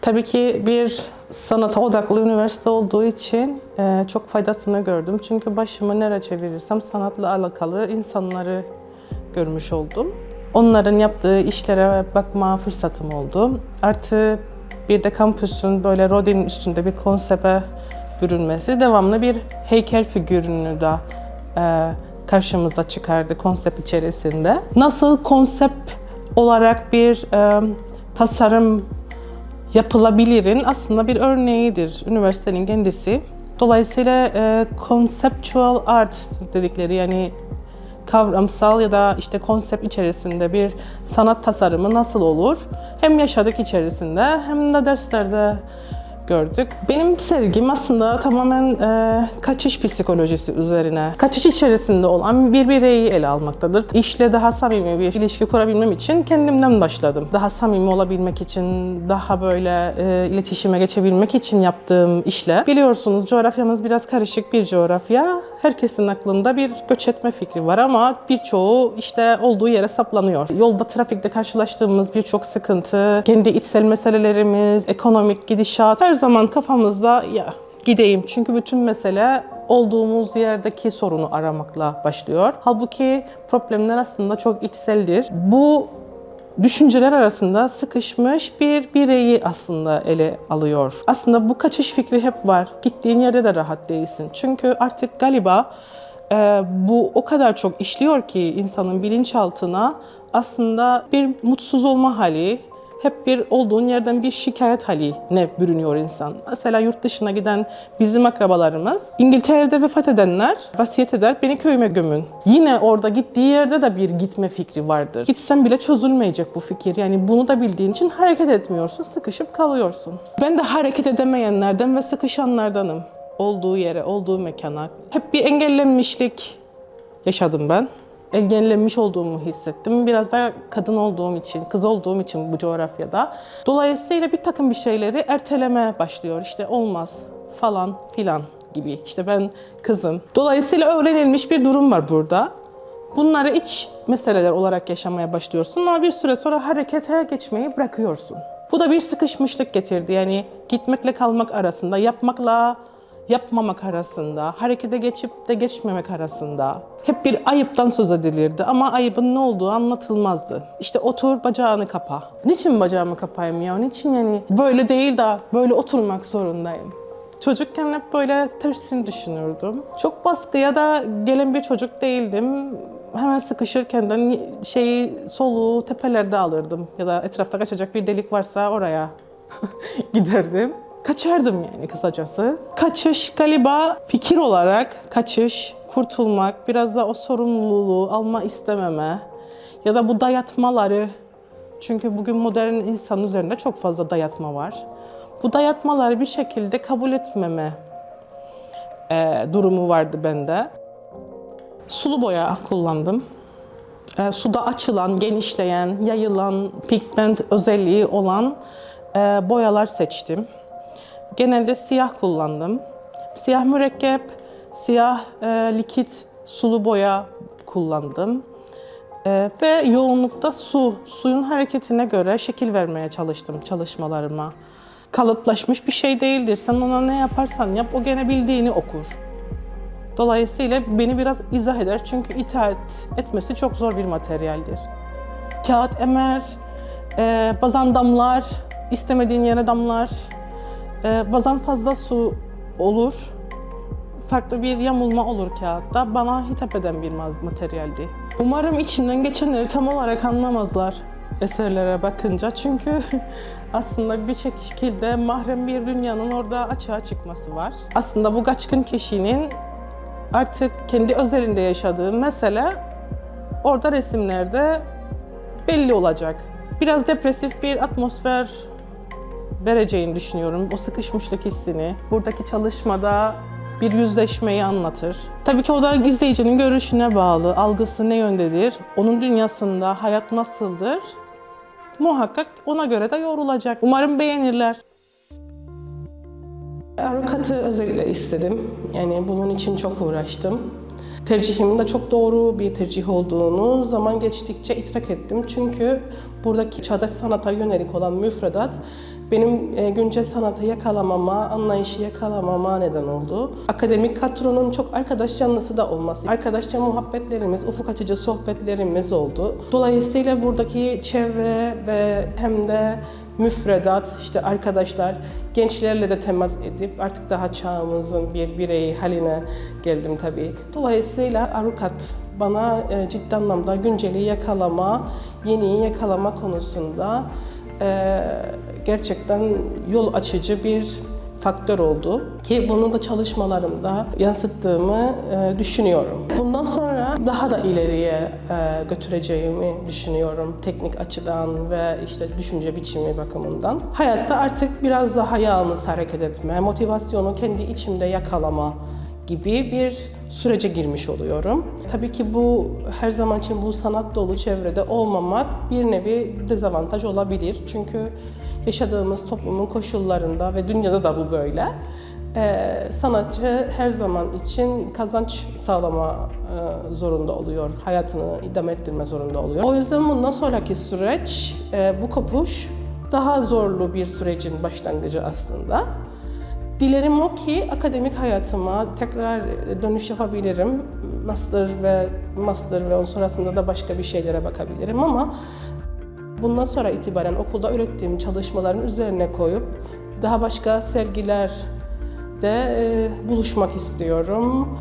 Tabii ki bir sanata odaklı üniversite olduğu için e, çok faydasını gördüm. Çünkü başımı nereye çevirirsem sanatla alakalı insanları görmüş oldum. Onların yaptığı işlere bakma fırsatım oldu. Artı bir de kampüsün böyle Rodin'in üstünde bir konsepte bürünmesi devamlı bir heykel figürünü de e, karşımıza çıkardı konsept içerisinde. Nasıl konsept olarak bir e, tasarım yapılabilirin aslında bir örneğidir üniversitenin kendisi. Dolayısıyla e, conceptual art dedikleri yani kavramsal ya da işte konsept içerisinde bir sanat tasarımı nasıl olur? Hem yaşadık içerisinde hem de derslerde gördük. Benim sergim aslında tamamen e, kaçış psikolojisi üzerine, kaçış içerisinde olan bir bireyi ele almaktadır. İşle daha samimi bir ilişki kurabilmem için kendimden başladım. Daha samimi olabilmek için, daha böyle e, iletişime geçebilmek için yaptığım işle. Biliyorsunuz coğrafyamız biraz karışık bir coğrafya. Herkesin aklında bir göç etme fikri var ama birçoğu işte olduğu yere saplanıyor. Yolda trafikte karşılaştığımız birçok sıkıntı, kendi içsel meselelerimiz, ekonomik gidişat her zaman kafamızda ya gideyim. Çünkü bütün mesele olduğumuz yerdeki sorunu aramakla başlıyor. Halbuki problemler aslında çok içseldir. Bu düşünceler arasında sıkışmış bir bireyi aslında ele alıyor. Aslında bu kaçış fikri hep var. Gittiğin yerde de rahat değilsin. Çünkü artık galiba e, bu o kadar çok işliyor ki insanın bilinçaltına aslında bir mutsuz olma hali, hep bir olduğun yerden bir şikayet haline bürünüyor insan. Mesela yurt dışına giden bizim akrabalarımız, İngiltere'de vefat edenler vasiyet eder, beni köyüme gömün. Yine orada gittiği yerde de bir gitme fikri vardır. Gitsen bile çözülmeyecek bu fikir. Yani bunu da bildiğin için hareket etmiyorsun, sıkışıp kalıyorsun. Ben de hareket edemeyenlerden ve sıkışanlardanım. Olduğu yere, olduğu mekana. Hep bir engellenmişlik yaşadım ben engellenmiş olduğumu hissettim. Biraz da kadın olduğum için, kız olduğum için bu coğrafyada. Dolayısıyla bir takım bir şeyleri erteleme başlıyor. İşte olmaz falan filan gibi. İşte ben kızım. Dolayısıyla öğrenilmiş bir durum var burada. Bunları iç meseleler olarak yaşamaya başlıyorsun ama bir süre sonra harekete geçmeyi bırakıyorsun. Bu da bir sıkışmışlık getirdi. Yani gitmekle kalmak arasında, yapmakla yapmamak arasında, harekete geçip de geçmemek arasında hep bir ayıptan söz edilirdi ama ayıbın ne olduğu anlatılmazdı. İşte otur bacağını kapa. Niçin bacağımı kapayım ya? Niçin yani böyle değil de böyle oturmak zorundayım? Çocukken hep böyle tersini düşünürdüm. Çok baskıya da gelen bir çocuk değildim. Hemen sıkışırken de şeyi soluğu tepelerde alırdım ya da etrafta kaçacak bir delik varsa oraya giderdim kaçardım yani kısacası. Kaçış galiba fikir olarak kaçış, kurtulmak, biraz da o sorumluluğu alma istememe ya da bu dayatmaları çünkü bugün modern insan üzerinde çok fazla dayatma var. Bu dayatmaları bir şekilde kabul etmeme e, durumu vardı bende. Sulu boya kullandım. E, suda açılan, genişleyen, yayılan, pigment özelliği olan e, boyalar seçtim. Genelde siyah kullandım. Siyah mürekkep, siyah e, likit sulu boya kullandım. E, ve yoğunlukta su, suyun hareketine göre şekil vermeye çalıştım çalışmalarıma. Kalıplaşmış bir şey değildir. Sen ona ne yaparsan yap, o gene bildiğini okur. Dolayısıyla beni biraz izah eder çünkü itaat etmesi çok zor bir materyaldir. Kağıt emer, e, bazen damlar, istemediğin yere damlar, ee, bazen fazla su olur. Farklı bir yamulma olur kağıtta. Bana hitap eden bir materyaldi. Umarım içimden geçenleri tam olarak anlamazlar eserlere bakınca. Çünkü aslında bir şekilde mahrem bir dünyanın orada açığa çıkması var. Aslında bu kaçkın kişinin artık kendi özelinde yaşadığı mesele orada resimlerde belli olacak. Biraz depresif bir atmosfer vereceğini düşünüyorum. O sıkışmışlık hissini buradaki çalışmada bir yüzleşmeyi anlatır. Tabii ki o da izleyicinin görüşüne bağlı, algısı ne yöndedir, onun dünyasında hayat nasıldır muhakkak ona göre de yorulacak. Umarım beğenirler. Avukatı özellikle istedim. Yani bunun için çok uğraştım. Tercihimin de çok doğru bir tercih olduğunu zaman geçtikçe idrak ettim. Çünkü buradaki çağdaş sanata yönelik olan müfredat benim e, güncel sanatı yakalamama, anlayışı yakalamama neden oldu. Akademik kadronun çok arkadaş canlısı da olması, arkadaşça muhabbetlerimiz, ufuk açıcı sohbetlerimiz oldu. Dolayısıyla buradaki çevre ve hem de müfredat, işte arkadaşlar, gençlerle de temas edip artık daha çağımızın bir bireyi haline geldim tabii. Dolayısıyla Arukat bana e, ciddi anlamda günceli yakalama, yeniyi yakalama konusunda e, gerçekten yol açıcı bir faktör oldu ki bunu da çalışmalarımda yansıttığımı e, düşünüyorum. Bundan sonra daha da ileriye e, götüreceğimi düşünüyorum teknik açıdan ve işte düşünce biçimi bakımından. Hayatta artık biraz daha yalnız hareket etme, motivasyonu kendi içimde yakalama gibi bir sürece girmiş oluyorum. Tabii ki bu her zaman için bu sanat dolu çevrede olmamak bir nevi dezavantaj olabilir. Çünkü yaşadığımız toplumun koşullarında ve dünyada da bu böyle. Ee, sanatçı her zaman için kazanç sağlama e, zorunda oluyor, hayatını idame ettirme zorunda oluyor. O yüzden bundan sonraki süreç, e, bu kopuş daha zorlu bir sürecin başlangıcı aslında. Dilerim o ki akademik hayatıma tekrar dönüş yapabilirim. Master ve master ve onun sonrasında da başka bir şeylere bakabilirim ama bundan sonra itibaren okulda ürettiğim çalışmaların üzerine koyup daha başka sergilerde e, buluşmak istiyorum.